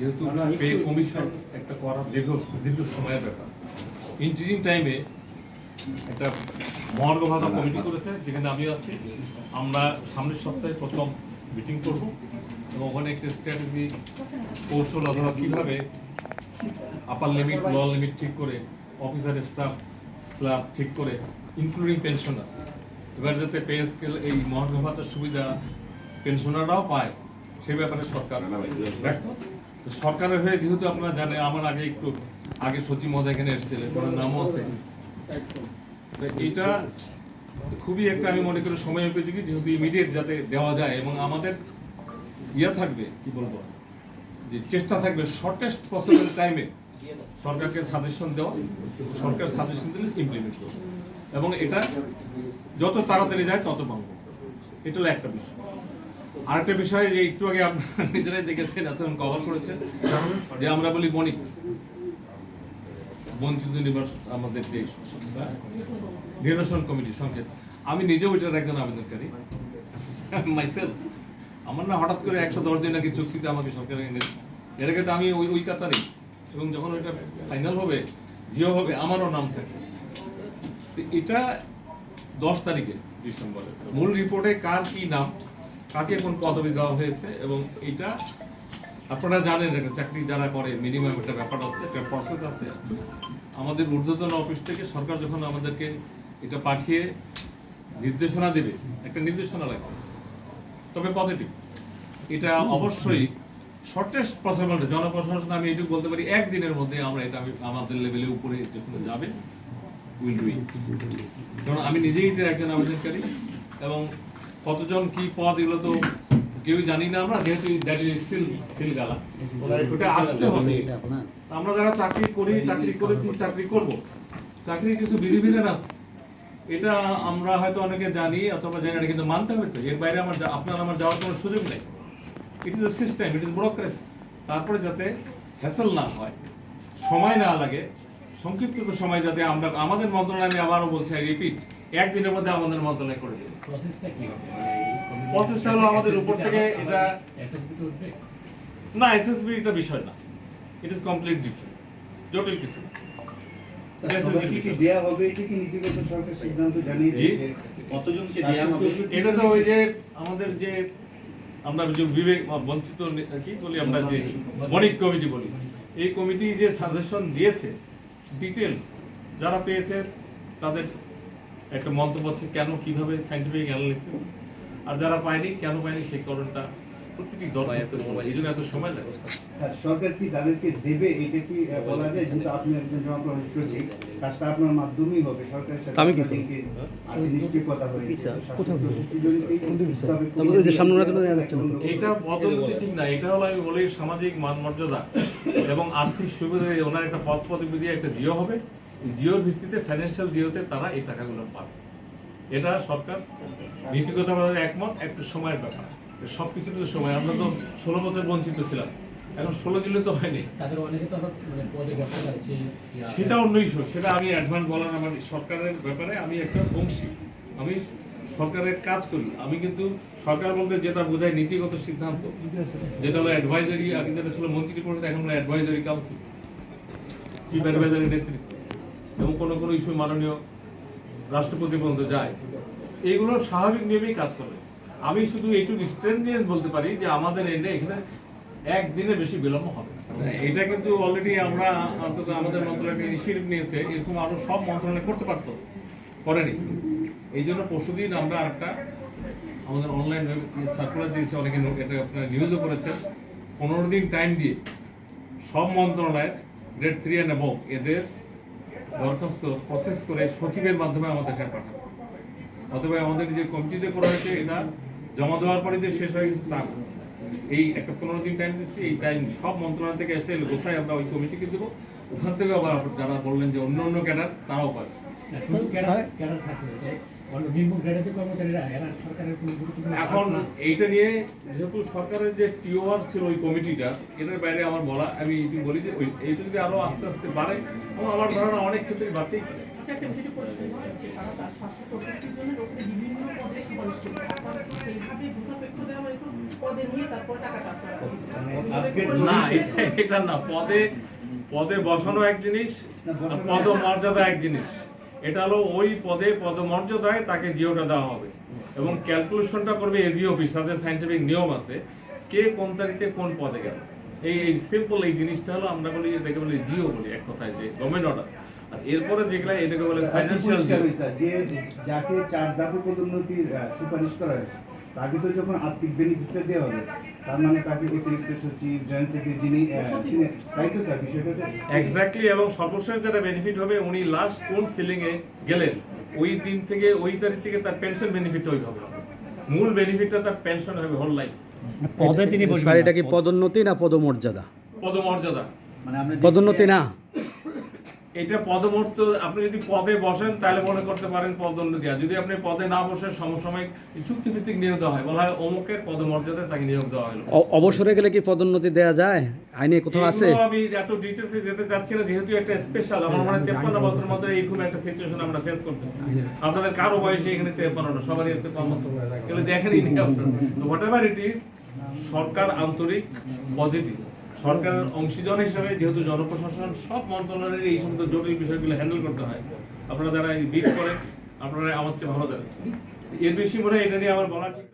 যেহেতু pay commission একটা করা দীর্ঘ দীর্ঘ সময়ের ব্যাপার। ইন্টারিম টাইমে একটা মহার্ঘ ভাতা কমিটি করেছে যেখানে আমি আছি। আমরা সামনের সপ্তাহে প্রথম মিটিং করব এবং ওখানে একটা স্ট্র্যাটেজি কৌশল অথবা কীভাবে আপার লিমিট লোয়ার লিমিট ঠিক করে অফিসার স্টাফ স্ল্যাব ঠিক করে ইনক্লুডিং পেনশনার এবার যাতে পে স্কেল এই মহার্ঘ ভাতার সুবিধা পেনশনাররাও পায় সে ব্যাপারে সরকার তো সরকারের হয়ে যেহেতু আপনারা জানেন আমার আগে একটু আগে সচিব মহোদয় এখানে এসেছিলেন ওনার নামও আছে। তো এইটা খুবই একটা আমি মনে করি সময় উপযোগী যেহেতু ইমিডিয়েট যাতে দেওয়া যায় এবং আমাদের ইয়ে থাকবে কি বলব? যে চেষ্টা থাকবে শর্টেস্ট পসিবল টাইমে সরকারকে সাজেশন দেওয়া সরকার সাজেশন দিলে ইমপ্লিমেন্ট করবে। এবং এটা যত তাড়াতাড়ি যায় তত ভালো। এটা হলো একটা বিষয়। আরেকটা বিষয় যে একটু আগে আপনারা নিজেরাই দেখেছেন, এতক্ষণ কভার করেছেন, যে আমরা বলি বণিক। বঞ্চিত নিবাস আমাদের যে কমিটি, সংকেত। আমি নিজেও একজন আবেদনকারী। আমার না হঠাৎ করে একশো দশ দিন নাকি চুক্তিতে আমাকে সরকারে এর আগে তো আমি ওই ওই কাতারই এবং যখন ওইটা ফাইনাল হবে, জিও হবে, আমারও নাম থাকে। এটা দশ তারিখে, ডিসেম্বরে। মূল রিপোর্টে কার কি নাম? কাকে কোন পদবি দেওয়া হয়েছে এবং এটা আপনারা জানেন চাকরি যারা করে মিনিমাম একটা ব্যাপার আছে, একটা প্রসেস আছে। আমাদের ঊর্ধ্বতন অফিস থেকে সরকার যখন আমাদেরকে এটা পাঠিয়ে নির্দেশনা দেবে, একটা নির্দেশনা লাগবে। তবে পজিটিভ এটা অবশ্যই শর্টেস্ট পসিবল জনপ্রশাসন আমি এটুকু বলতে পারি, একদিনের মধ্যে আমরা এটা আমাদের লেভেলে উপরে যখন যাবে উইল ডু কারণ আমি নিজেই এটার একজন আবেদনকারী এবং কতজন কি পদ, এগুলো তো কেউ জানি না আমরা, যেহেতু ওটা আসতে হবে। আমরা যারা চাকরি করি, চাকরি করেছি, চাকরি করব। চাকরির কিছু বিধিবিধান আছে। এটা আমরা হয়তো অনেকে জানি, অথবা জানি কিন্তু মানতে হবে তো। এর বাইরে আমার আপনার আমার যাওয়ার কোনো সুযোগ নেই। It is a system it is bureaucracy তারপরে যাতে হ্যাসেল না হয়, সময় না লাগে, সংক্ষিপ্ত সময় যাতে আমরা আমাদের মন্ত্রণালয় আমি আবারও বলছি রিপিট একদিনের মধ্যে আমাদের মন্ত্রণালয় করে দেবে। প্রসেসটা হলো আমাদের উপর থেকে এটা না এসএসবি এটা বিষয় না। ইট ইজ কমপ্লিট ডিফারেন্ট জটিল কিছু না। স্যার, সবাইকে কি দেয়া হবে? এটা কি নীতিগত সরকার সিদ্ধান্ত জানিয়েছে জি। যে কতজনকে দেয়া হবে? এটা তো ওই যে আমাদের যে আমরা যে বিবেক বা বঞ্চিত নি- কি বলি আমরা যে বণিক কমিটি বলি। এই কমিটি যে সাজেশন দিয়েছে ডিটেলস যারা পেয়েছে তাদের একটা মন্তব্য আছে কেন কীভাবে সাইন্টিফিক অ্যানালিসিস আর যারা পায়নি কেন পায়নি সেই কারণটা? প্রতিটি দল এত এই জন্য এত সময় লাগে স্যার সরকার কি তাদেরকে দেবে? এটা কি বলা যায়? যেহেতু আপনি একজন জনপ্রশাসন সচিব কাজটা আপনার মাধ্যমেই হবে। সরকারের সাথে আমি কি নিশ্চয়ই কথা হয়েছে তবে যে সামনে রাখা তো। যাচ্ছে না। পদ্ধতি ঠিক না। এটা হলো আমি বলি সামাজিক মান মর্যাদা এবং আর্থিক সুবিধা ওনার একটা পদ পদবি দিয়ে একটা জিও হবে। জিওর ভিত্তিতে ফাইন্যান্সিয়াল জিওতে তারা এই টাকাগুলো পাবে। এটা সরকার নীতিগতভাবে একমত একটু সময়ের ব্যাপার। সব কিছুতে তো সময় আমরা তো ষোলো বছর বঞ্চিত ছিলাম। এখন ষোলো দিলে তো হয়নি। মানে সেটা অন্য ইস্যু সেটা আমি অ্যাডভান্স বলার আমার সরকারের ব্যাপারে আমি একটা বংশী। আমি সরকারের কাজ করি। আমি কিন্তু সরকার বলতে যেটা বোঝায় নীতিগত সিদ্ধান্ত যেটা হলো অ্যাডভাইজারি আগে যেটা ছিল মন্ত্রী পরিষদ এখন হলো অ্যাডভাইজারি কাউন্সিল চিফ অ্যাডভাইজারি নেতৃত্ব। এবং কোনো কোনো ইস্যু মাননীয় রাষ্ট্রপতি পর্যন্ত যায় এইগুলো স্বাভাবিক নিয়মেই কাজ করে। আমি শুধু এইটুকু স্ট্রেংথ নিয়ে বলতে পারি যে আমাদের এন্ডে এখানে একদিনে বেশি বিলম্ব হবে এটা কিন্তু অলরেডি আমরা অন্তত আমাদের মন্ত্রণালয় ইনিশিয়েটিভ নিয়েছে, এরকম আরও সব মন্ত্রণালয় করতে পারতো, করেনি। এই জন্য পরশুদিন আমরা আরেকটা আমাদের অনলাইন সার্কুলার দিয়েছে, অনেকে এটা আপনারা নিউজও করেছেন। পনেরো দিন টাইম দিয়ে সব মন্ত্রণালয়ের গ্রেড থ্রি অ্যান্ড অ্যাবভ এদের দরখাস্ত প্রসেস করে সচিবের মাধ্যমে আমাদের এখানে পাঠাবে অথবা আমাদের যে কমিটিতে করা হয়েছে, এটা জমা দেওয়ার পরে যে শেষ হয়ে গেছে, তা এই একটা পনেরো দিন টাইম দিচ্ছি, এই টাইম সব মন্ত্রণালয় থেকে এসে গোসাই আমরা ওই কমিটিকে দেবো। ওখান থেকে আবার যারা বললেন যে অন্য অন্য ক্যাডার, তারাও পাবে। এখন। এইটা নিয়ে যেহেতু সরকারের যে টিওআর ছিল ওই কমিটিটা এটার বাইরে আমার বলা আমি এটি বলি যে ওই এইটা যদি আরও আস্তে আস্তে বাড়ে এবং আমার ধারণা অনেক ক্ষেত্রে বাড়তেই পারে। আপনারা আজকের না এটা এটা না পদে পদে বসানো এক জিনিস পদ মর্যাদা এক জিনিস। এটা হলো ওই পদে পদমর্যাদায় তাকে জিওটা দেওয়া হবে। এবং ক্যালকুলেশনটা করবে এজি অফিস তাদের সাইন্টিফিক নিয়ম আছে। কে কোন তারিখে কোন পদে গেল। এই এই সিম্পল এই জিনিসটা হলো আমরা বলি এটাকে বলি জিও বলি এক কথায় যে গভর্নমেন্ট অর্ডার আর এরপরে যেগুলো এটাকে বলে ফাইন্যান্সিয়াল পরিষ্কার যে যাকে চার ধাপে পদোন্নতির সুপারিশ করা হয় তাকে তো যখন আর্থিক বেনিফিটটা দেওয়া হবে তার মানে তাকে অতিরিক্ত সচিব জয়েন্ট সেক্রেটারি যিনি তাই তো স্যার বিষয়টা এক্স্যাক্টলি এবং সর্বশেষ যেটা বেনিফিট হবে উনি লাস্ট কোন সিলিং এ গেলেন? ওই দিন থেকে ওই তারিখ থেকে তার পেনশন বেনিফিট ওইভাবে হবে। মূল বেনিফিটটা তার পেনশন হবে হোল লাইফ পদে তিনি স্যার এটা কি পদোন্নতি না পদমর্যাদা? পদমর্যাদা। মানে পদোন্নতি না। এটা পদমর্ত আপনি যদি পদে বসেন তাহলে মনে করতে পারেন পদোন্নতি। আর যদি আপনি পদে না বসে সমসাময়িক চুক্তিভিত্তিক নিয়োগ দেওয়া হয়। বলা হয় অমুকের পদমর্যাদায় তাকে নিয়োগ দেওয়া হলো অবসরে গেলে কি পদোন্নতি দেওয়া যায়? আইনে কোথাও আছে? আমি এত ডিটেলসে যেতে চাচ্ছি না যেহেতু একটা স্পেশাল আমার মনে হয় তেপ্পান্ন বছরের মধ্যে এইরকম একটা সিচুয়েশন আমরা ফেস করতেছি। আপনাদের কারও বয়সে এখানে তেপ্পান্ন না সবারই হচ্ছে কম বছর এগুলো দেখেনই তো হোয়াট এভার ইট ইজ সরকার আন্তরিক পজিটিভ সরকারের অংশীজন হিসাবে যেহেতু জনপ্রশাসন, সব মন্ত্রণালয়ের এই সমস্ত জটিল বিষয়গুলো হ্যান্ডেল করতে হয়। আপনারা যারা এই বিট করেন আপনারা আমার চেয়ে ভালো জানেন এর বেশি মনে হয় এটা নিয়ে আমার বলা ঠিক